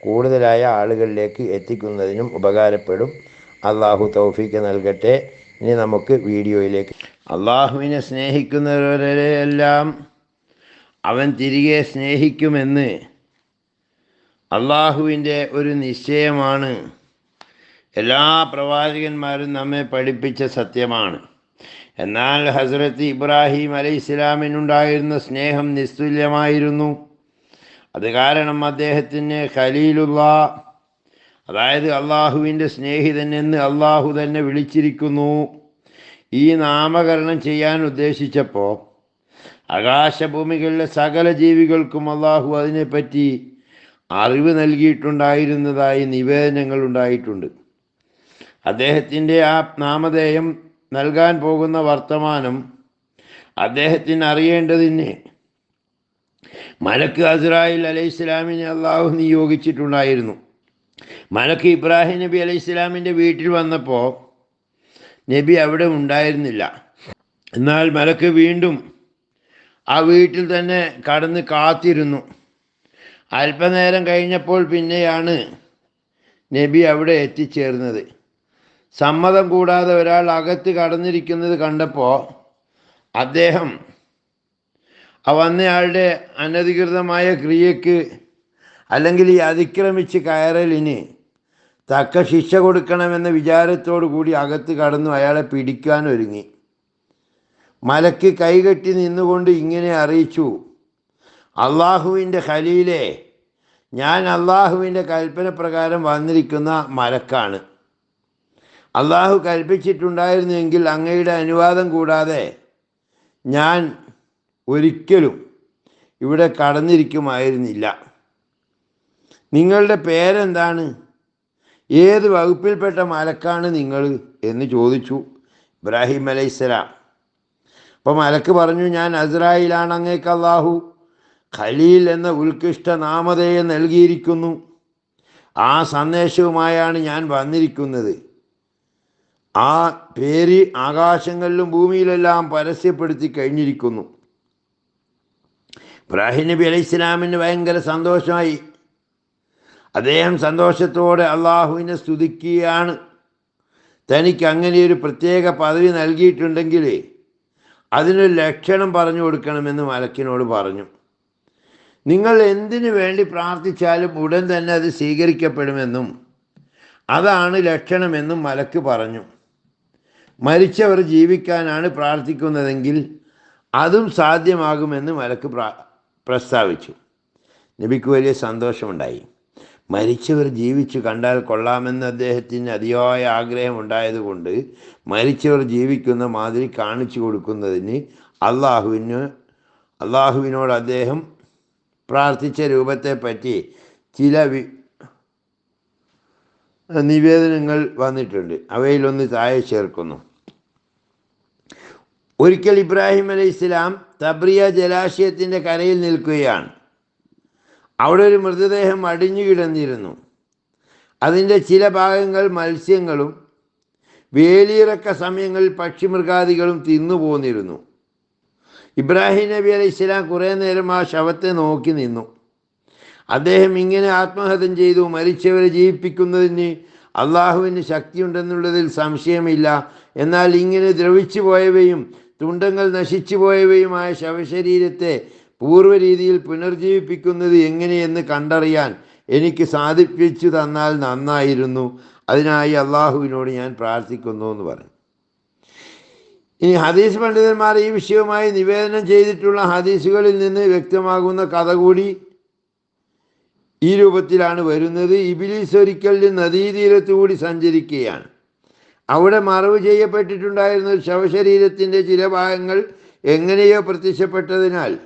കൂടുതലായ ആളുകളിലേക്ക് എത്തിക്കുന്നതിനും ഉപകാരപ്പെടും. അള്ളാഹു തൗഫീക്ക് നൽകട്ടെ. ഇനി നമുക്ക് വീഡിയോയിലേക്ക്. അള്ളാഹുവിനെ സ്നേഹിക്കുന്നവരെല്ലാം അവൻ തിരികെ സ്നേഹിക്കുമെന്ന് അള്ളാഹുവിന്റെ ഒരു നിശ്ചയമാണ്. എല്ലാ പ്രവാചകന്മാരും നമ്മെ പഠിപ്പിച്ച സത്യമാണ്. എന്നാൽ ഹസ്രത്ത് ഇബ്രാഹിം അലൈഹി ഇസ്ലാമിനുണ്ടായിരുന്ന സ്നേഹം നിസ്തുല്യമായിരുന്നു. അത് കാരണം അദ്ദേഹത്തിന് ഖലീലുള്ള. അതായത് അള്ളാഹുവിന്റെ സ്നേഹിതൻ എന്ന് അള്ളാഹു തന്നെ വിളിച്ചിരിക്കുന്നു. ഈ നാമകരണം ചെയ്യാൻ ഉദ്ദേശിച്ചപ്പോൾ ആകാശഭൂമികളിലെ സകല ജീവികൾക്കും അള്ളാഹു അതിനെപ്പറ്റി അറിവ് നൽകിയിട്ടുണ്ടായിരുന്നതായി നിവേദനങ്ങൾ ഉണ്ടായിട്ടുണ്ട്. അദ്ദേഹത്തിന്റെ ആ നാമധേയം നൽകാൻ പോകുന്ന വർത്തമാനം അദ്ദേഹത്തിന് അറിയേണ്ടതിന് മലക്ക് അസ്രായിൽ അലൈഹി ഇസ്ലാമിനെ അള്ളാഹു നിയോഗിച്ചിട്ടുണ്ടായിരുന്നു. മലക്ക് ഇബ്രാഹിം നബി അലൈഹി ഇസ്ലാമിന്റെ വീട്ടിൽ വന്നപ്പോൾ നബി അവിടെ ഉണ്ടായിരുന്നില്ല. എന്നാൽ മലക്ക് വീണ്ടും ആ വീട്ടിൽ തന്നെ കടന്ന് കാത്തിരുന്നു. അല്പനേരം കഴിഞ്ഞപ്പോൾ പിന്നെയാണ് നബി അവിടെ എത്തിച്ചേർന്നത്. സമ്മതം കൂടാതെ ഒരാൾ അകത്ത് കടന്നിരിക്കുന്നത് കണ്ടപ്പോൾ അദ്ദേഹം വന്നയാളുടെ അനധികൃതമായ ക്രിയക്ക് അല്ലെങ്കിൽ ഈ അതിക്രമിച്ച് കയറലിന് തക്ക ശിക്ഷ കൊടുക്കണമെന്ന വിചാരത്തോടു കൂടി അകത്ത് കടന്നു അയാളെ പിടിക്കാൻ ഒരുങ്ങി. മലക്ക് കൈകെട്ടി നിന്നുകൊണ്ട് ഇങ്ങനെ അറിയിച്ചു അള്ളാഹുവിന്റെ ഖലീലെ ഞാൻ അള്ളാഹുവിന്റെ കൽപ്പന പ്രകാരം വന്നിരിക്കുന്ന മലക്കാണ്. അള്ളാഹു കൽപ്പിച്ചിട്ടുണ്ടായിരുന്നെങ്കിൽ അങ്ങയുടെ അനുവാദം കൂടാതെ ഞാൻ ഒരിക്കലും ഇവിടെ കടന്നിരിക്കുമായിരുന്നില്ല. നിങ്ങളുടെ പേരെന്താണ്? ഏത് വകുപ്പിൽപ്പെട്ട മലക്കാണ് നിങ്ങൾ? എന്ന് ചോദിച്ചു ഇബ്രാഹിം അലൈഹിസ്സലാം അപ്പോൾ മലക്ക് പറഞ്ഞു ഞാൻ അസ്രായിലാണ് അങ്ങേക്ക് അള്ളാഹു ഖലീൽ എന്ന ഉത്കൃഷ്ട നാമധേയം നൽകിയിരിക്കുന്നു. ആ സന്ദേശവുമായാണ് ഞാൻ വന്നിരിക്കുന്നത്. ആ പേര് ആകാശങ്ങളിലും ഭൂമിയിലെല്ലാം പരസ്യപ്പെടുത്തി കഴിഞ്ഞിരിക്കുന്നു. ഇബ്രാഹിം നബി അലൈഹി ഇസ്ലാമിന് ഭയങ്കര സന്തോഷമായി. അദ്ദേഹം സന്തോഷത്തോടെ അള്ളാഹുവിനെ സ്തുതിക്കുകയാണ്. തനിക്ക് അങ്ങനെ ഒരു പ്രത്യേക പദവി നൽകിയിട്ടുണ്ടെങ്കിൽ അതിനൊരു ലക്ഷണം പറഞ്ഞു കൊടുക്കണമെന്ന് മലക്കിനോട് പറഞ്ഞു. നിങ്ങൾ എന്തിനു വേണ്ടി പ്രാർത്ഥിച്ചാലും ഉടൻ തന്നെ അത് സ്വീകരിക്കപ്പെടുമെന്നും അതാണ് ലക്ഷണമെന്നും മലക്ക് പറഞ്ഞു. മരിച്ചവർ ജീവിക്കാനാണ് പ്രാർത്ഥിക്കുന്നതെങ്കിൽ അതും സാധ്യമാകുമെന്ന് മലക്ക് പ്രാ പ്രസ്താവിച്ചു. നബിക്ക് വലിയ സന്തോഷമുണ്ടായി. മരിച്ചവർ ജീവിച്ചു കണ്ടാൽ കൊള്ളാമെന്ന് അദ്ദേഹത്തിന് അതിയായ ആഗ്രഹം ഉണ്ടായതുകൊണ്ട് മരിച്ചവർ ജീവിക്കുന്ന മാതിരി കാണിച്ചു കൊടുക്കുന്നതിന് അള്ളാഹുവിന് അള്ളാഹുവിനോട് അദ്ദേഹം പ്രാർത്ഥിച്ച രൂപത്തെപ്പറ്റി ചില വി നിവേദനങ്ങൾ വന്നിട്ടുണ്ട്. അവയിലൊന്ന് താഴെ ചേർക്കുന്നു. ഒരിക്കൽ ഇബ്രാഹിം അലൈഹി ഇസ്ലാം തബ്രിയ ജലാശയത്തിന്റെ കരയിൽ നിൽക്കുകയാണ്. അവിടെ ഒരു മൃതദേഹം അടിഞ്ഞു കിടന്നിരുന്നു. അതിന്റെ ചില ഭാഗങ്ങൾ മത്സ്യങ്ങളും വേലിയിറക്ക സമയങ്ങളിൽ പക്ഷിമൃഗാദികളും തിന്നു പോന്നിരുന്നു. ഇബ്രാഹിം നബി അലൈഹി ഇസ്ലാം കുറേ നേരം ആ ശവത്തെ നോക്കി നിന്നു. അദ്ദേഹം ഇങ്ങനെ ആത്മഹത്യം ചെയ്തു മരിച്ചവരെ ജീവിപ്പിക്കുന്നതിന് അള്ളാഹുവിന് ശക്തിയുണ്ടെന്നുള്ളതിൽ സംശയമില്ല. എന്നാൽ ഇങ്ങനെ ദ്രവിച്ചു പോയവയും തുണ്ടങ്ങൾ നശിച്ചുപോയവയുമായ ശവശരീരത്തെ പൂർവ രീതിയിൽ പുനർജീവിപ്പിക്കുന്നത് എങ്ങനെയെന്ന് കണ്ടറിയാൻ എനിക്ക് സാധിപ്പിച്ചു തന്നാൽ നന്നായിരുന്നു. അതിനായി അള്ളാഹുവിനോട് ഞാൻ പ്രാർത്ഥിക്കുന്നു എന്ന് പറഞ്ഞു. ഇനി ഹദീസ് പണ്ഡിതന്മാർ ഈ വിഷയവുമായി നിവേദനം ചെയ്തിട്ടുള്ള ഹദീസുകളിൽ നിന്ന് വ്യക്തമാകുന്ന കഥ കൂടി ഈ രൂപത്തിലാണ് വരുന്നത്. ഇബിലീസ് ഒരിക്കൽ നദീതീരത്തുകൂടി സഞ്ചരിക്കുകയാണ്. അവിടെ മറവ് ചെയ്യപ്പെട്ടിട്ടുണ്ടായിരുന്ന ശവശരീരത്തിന്റെ ചില ഭാഗങ്ങൾ എങ്ങനെയോ പ്രത്യക്ഷപ്പെട്ടതിനാൽ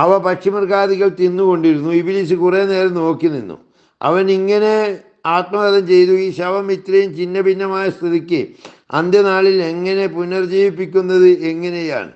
അവ പക്ഷിമൃഗാദികൾ തിന്നുകൊണ്ടിരുന്നു. ഇബിലിസ് കുറേ നേരം നോക്കി നിന്നു. അവൻ ഇങ്ങനെ ആത്മഹതം ചെയ്തു. ഈ ശവം ഇത്രയും ചിന്ന ഭിന്നമായ സ്ഥിതിക്ക് അന്ത്യനാളിൽ എങ്ങനെ പുനർജീവിപ്പിക്കുന്നത് എങ്ങനെയാണ്?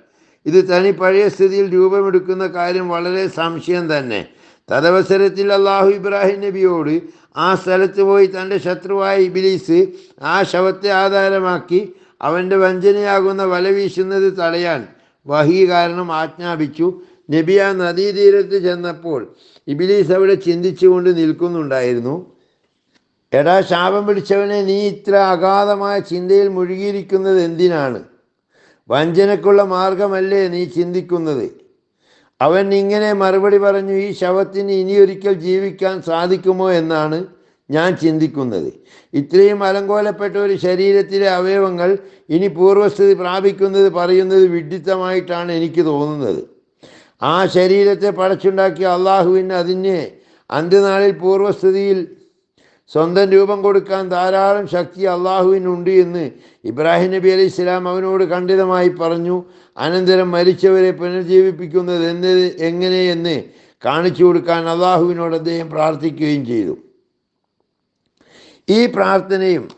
ഇത് തനി പഴയ സ്ഥിതിയിൽ രൂപമെടുക്കുന്ന കാര്യം വളരെ സംശയം തന്നെ. തദവസരത്തിൽ അള്ളാഹു ഇബ്രാഹിം നബിയോട് ആ സ്ഥലത്ത് പോയി തന്റെ ശത്രുവായ ഇബിലീസ് ആ ശവത്തെ ആധാരമാക്കി അവന്റെ വഞ്ചനയാകുന്ന വല വീശുന്നത് തടയാൻ വഹി കാരണം ആജ്ഞാപിച്ചു. നബി ആ നദീതീരത്ത് ചെന്നപ്പോൾ ഇബിലീസ് അവിടെ ചിന്തിച്ചുകൊണ്ട് നിൽക്കുന്നുണ്ടായിരുന്നു. എടാ ശാപം പിടിച്ചവനെ നീ ഇത്ര അഗാധമായ ചിന്തയിൽ മുഴുകിയിരിക്കുന്നത് എന്തിനാണ്? വഞ്ചനക്കുള്ള മാർഗമല്ലേ നീ ചിന്തിക്കുന്നത്? അവൻ ഇങ്ങനെ മറുപടി പറഞ്ഞു ഈ ശവത്തിന് ഇനിയൊരിക്കൽ ജീവിക്കാൻ സാധിക്കുമോ എന്നാണ് ഞാൻ ചിന്തിക്കുന്നത്. ഇത്രയും അലങ്കോലപ്പെട്ട ഒരു ശരീരത്തിലെ അവയവങ്ങൾ ഇനി പൂർവസ്ഥിതി പ്രാപിക്കുന്നത് പറയുന്നത് വിഡിത്തമായിട്ടാണ് എനിക്ക് തോന്നുന്നത്. ആ ശരീരത്തെ പടച്ചുണ്ടാക്കിയ അള്ളാഹുവിന് അതിന് അന്ത്യനാളിൽ പൂർവസ്ഥിതിയിൽ സ്വന്തം രൂപം കൊടുക്കാൻ ധാരാളം ശക്തി അള്ളാഹുവിനുണ്ട് എന്ന് ഇബ്രാഹിം നബി അലൈഹി ഇസ്ലാം അവനോട് ഖണ്ഡിതമായി പറഞ്ഞു. അനന്തരം മരിച്ചവരെ പുനർജീവിപ്പിക്കുന്നത് എന്ന് എങ്ങനെയെന്ന് കാണിച്ചു കൊടുക്കാൻ അള്ളാഹുവിനോട് അദ്ദേഹം പ്രാർത്ഥിക്കുകയും ചെയ്തു. ഈ പ്രാർത്ഥനയും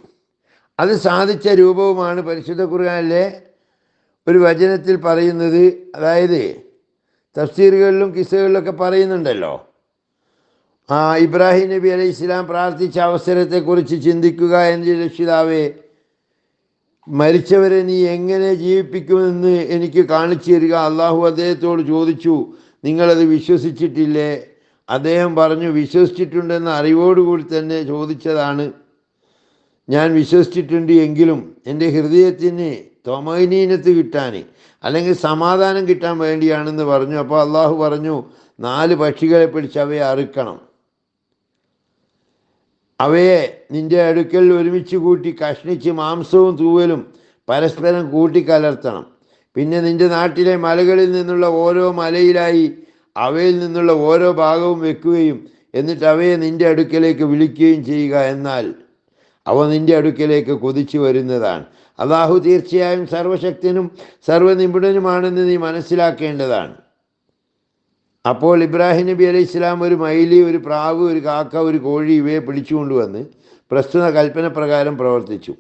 അത് സാധിച്ച രൂപവുമാണ് പരിശുദ്ധ ഖുർആനിലെ ഒരു വചനത്തിൽ പറയുന്നത്. അതായത് തഫ്സീറുകളിലും കിസ്സകളിലൊക്കെ പറയുന്നുണ്ടല്ലോ. ഇബ്രാഹിം നബി അലൈഹി ഇസ്ലാം പ്രാർത്ഥിച്ച അവസരത്തെക്കുറിച്ച് ചിന്തിക്കുക എന്റെ രക്ഷിതാവേ മരിച്ചവരെ നീ എങ്ങനെ ജീവിപ്പിക്കുമെന്ന് എനിക്ക് കാണിച്ചു തരിക. അള്ളാഹു അദ്ദേഹത്തോട് ചോദിച്ചു നിങ്ങളത് വിശ്വസിച്ചിട്ടില്ലേ? അദ്ദേഹം പറഞ്ഞു വിശ്വസിച്ചിട്ടുണ്ടെന്ന അറിവോടുകൂടി തന്നെ ചോദിച്ചതാണ്. ഞാൻ വിശ്വസിച്ചിട്ടുണ്ട് എങ്കിലും എന്റെ ഹൃദയത്തിന് തൊമൈനീനത്ത് കിട്ടാൻ അല്ലെങ്കിൽ സമാധാനം കിട്ടാൻ വേണ്ടിയാണെന്ന് പറഞ്ഞു. അപ്പോൾ അള്ളാഹു പറഞ്ഞു നാല് പക്ഷികളെ പിടിച്ച് അവയെ അറുക്കണം. അവയെ നിന്റെ അടുക്കൽ ഒരുമിച്ച് കൂട്ടി കഷ്ണിച്ച് മാംസവും തൂവലും പരസ്പരം കൂട്ടിക്കലർത്തണം. പിന്നെ നിന്റെ നാട്ടിലെ മലകളിൽ നിന്നുള്ള ഓരോ മലയിലായി അവയിൽ നിന്നുള്ള ഓരോ ഭാഗവും വെക്കുകയും എന്നിട്ട് അവയെ നിന്റെ അടുക്കലേക്ക് വിളിക്കുകയും ചെയ്യുക എന്നാൽ അവ നിന്റെ അടുക്കലേക്ക് കൊതിച്ചു വരുന്നതാണ്. അള്ളാഹു തീർച്ചയായും സർവശക്തനും സർവനിപുണനുമാണെന്ന് നീ മനസ്സിലാക്കേണ്ടതാണ്. അപ്പോൾ ഇബ്രാഹിം നബി അലൈഹി ഇസ്ലാം ഒരു മൈലി ഒരു പ്രാവ് ഒരു കാക്ക ഒരു കോഴി ഇവയെ പിടിച്ചുകൊണ്ടുവന്ന് പ്രസ്തുത കൽപ്പന പ്രകാരം പ്രവർത്തിച്ചു.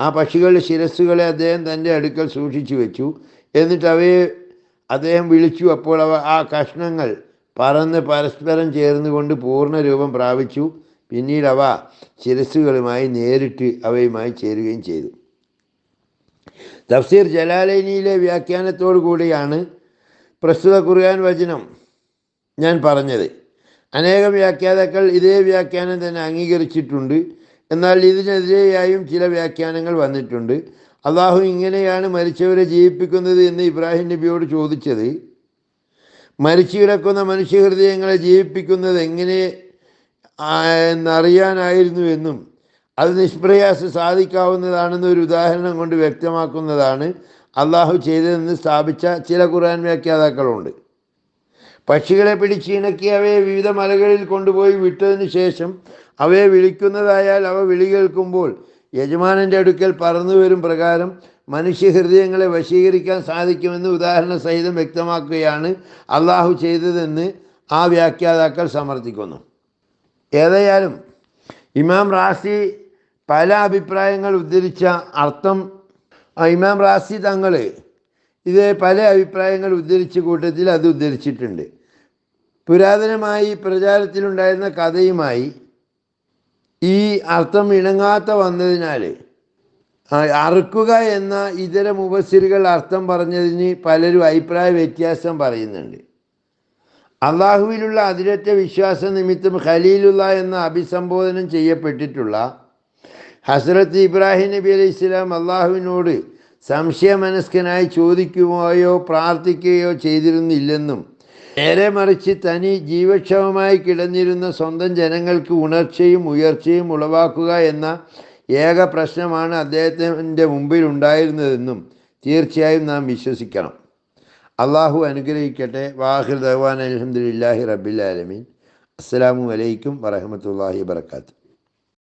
ആ പക്ഷികളുടെ ശിരസ്സുകളെ അദ്ദേഹം തന്റെ അടുക്കൽ സൂക്ഷിച്ചു വെച്ചു. എന്നിട്ട് അവയെ അദ്ദേഹം വിളിച്ചു. അപ്പോൾ അവ ആ കഷ്ണങ്ങൾ പറന്ന് പരസ്പരം ചേർന്നുകൊണ്ട് പൂർണ രൂപം പ്രാപിച്ചു. പിന്നീട് അവ ശിരസ്സുകളുമായി നേരിട്ട് അവയുമായി ചേരുകയും ചെയ്തു. തഫ്സീർ ജലാലൈനിയിലെ വ്യാഖ്യാനത്തോടു കൂടിയാണ് പ്രസ്തുത ഖുർആൻ വചനം. ഞാൻ പറഞ്ഞത്. അനേക വ്യാഖ്യാതാക്കൾ ഇതേ വ്യാഖ്യാനം തന്നെ അംഗീകരിച്ചിട്ടുണ്ട്. എന്നാൽ ഇതിനെതിരെയായും ചില വ്യാഖ്യാനങ്ങൾ വന്നിട്ടുണ്ട്. അള്ളാഹു ഇങ്ങനെയാണ് മരിച്ചവരെ ജീവിപ്പിക്കുന്നത് എന്ന് ഇബ്രാഹിം നബിയോട് ചോദിച്ചത്. മരിച്ചു കിടക്കുന്ന മനുഷ്യഹൃദയങ്ങളെ ജീവിപ്പിക്കുന്നത് എങ്ങനെ എന്നറിയാനായിരുന്നു എന്നും അത് നിഷ്പ്രയാസം സാധിക്കാവുന്നതാണെന്ന് ഒരു ഉദാഹരണം കൊണ്ട് വ്യക്തമാക്കുന്നതാണ് അള്ളാഹു ചെയ്തതെന്ന് സ്ഥാപിച്ച ചില ഖുർആൻ വ്യാഖ്യാതാക്കളുണ്ട്. പക്ഷികളെ പിടിച്ച് ഇണക്കി അവയെ വിവിധ മലകളിൽ കൊണ്ടുപോയി വിട്ടതിന് ശേഷം അവയെ വിളിക്കുന്നതായാൽ അവ വിളി കേൾക്കുമ്പോൾ യജമാനന്റെ അടുക്കൽ പറന്നു വരും പ്രകാരം മനുഷ്യഹൃദയങ്ങളെ വശീകരിക്കാൻ സാധിക്കുമെന്ന് ഉദാഹരണ സഹിതം വ്യക്തമാക്കുകയാണ് അള്ളാഹു ചെയ്തതെന്ന് ആ വ്യാഖ്യാതാക്കൾ സമർത്ഥിക്കുന്നു. ഏതായാലും ഇമാം റാസി പല അഭിപ്രായങ്ങൾ ഉദ്ധരിച്ച അർത്ഥം ഇമാം റാസി തങ്ങൾ ഇത് പല അഭിപ്രായങ്ങൾ ഉദ്ധരിച്ച കൂട്ടത്തിൽ അത് ഉദ്ധരിച്ചിട്ടുണ്ട്. പുരാതനമായി പ്രചാരത്തിലുണ്ടായിരുന്ന കഥയുമായി ഈ അർത്ഥം ഇണങ്ങാത്ത വന്നതിനാൽ അറുക്കുക എന്ന ഇതര മുബസ്സിറുകൾ അർത്ഥം പറഞ്ഞതിന് പലരും അഭിപ്രായ വ്യത്യാസം പറയുന്നുണ്ട്. അള്ളാഹുവിലുള്ള അതിരറ്റ വിശ്വാസ നിമിത്തം ഖലീലുള്ള എന്ന അഭിസംബോധനം ചെയ്യപ്പെട്ടിട്ടുള്ള ഹസ്രത്ത് ഇബ്രാഹിം നബി അലൈഹി ഇസ്ലാം അള്ളാഹുവിനോട് സംശയമനസ്കനായി ചോദിക്കുകയോ പ്രാർത്ഥിക്കുകയോ ചെയ്തിരുന്നില്ലെന്നും നേരെ മറിച്ച് തനി ജീവക്ഷമമായി കിടന്നിരുന്ന സ്വന്തം ജനങ്ങൾക്ക് ഉണർച്ചയും ഉയർച്ചയും ഉളവാക്കുക എന്ന ഏക പ്രശ്നമാണ് അദ്ദേഹത്തിന്റെ മുമ്പിൽ ഉണ്ടായിരുന്നതെന്നും തീർച്ചയായും നാം വിശ്വസിക്കണം. അള്ളാഹു അനുഗ്രഹിക്കട്ടെ. വാഹിർ ദഹ്വാൻ അലഹമുല്ലാഹി ആലമീൻ. അസ്സാം വലൈക്കും വറഹമത്തല്ലാഹി വർക്കാത്തു